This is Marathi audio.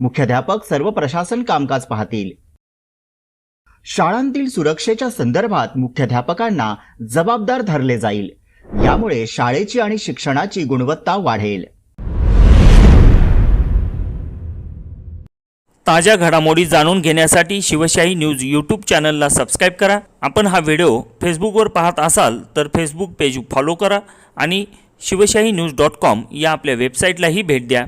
मुख्याध्यापक सर्व प्रशासन कामकाज पाहतील. शाळांतील सुरक्षेच्या संदर्भात मुख्याध्यापकांना जबाबदार धरले जाईल. यामुळे शाळेची आणि शिक्षणाची गुणवत्ता वाढेल. ताज्या घडामोडी जाणून घेण्यासाठी शिवशाही न्यूज यूट्यूब चॅनलला सबस्क्राईब करा. आपण हा व्हिडिओ फेसबुकवर पाहत असाल तर फेसबुक पेज फॉलो करा आणि शिवशाही न्यूज डॉट कॉम या आपल्या वेबसाईटलाही भेट द्या.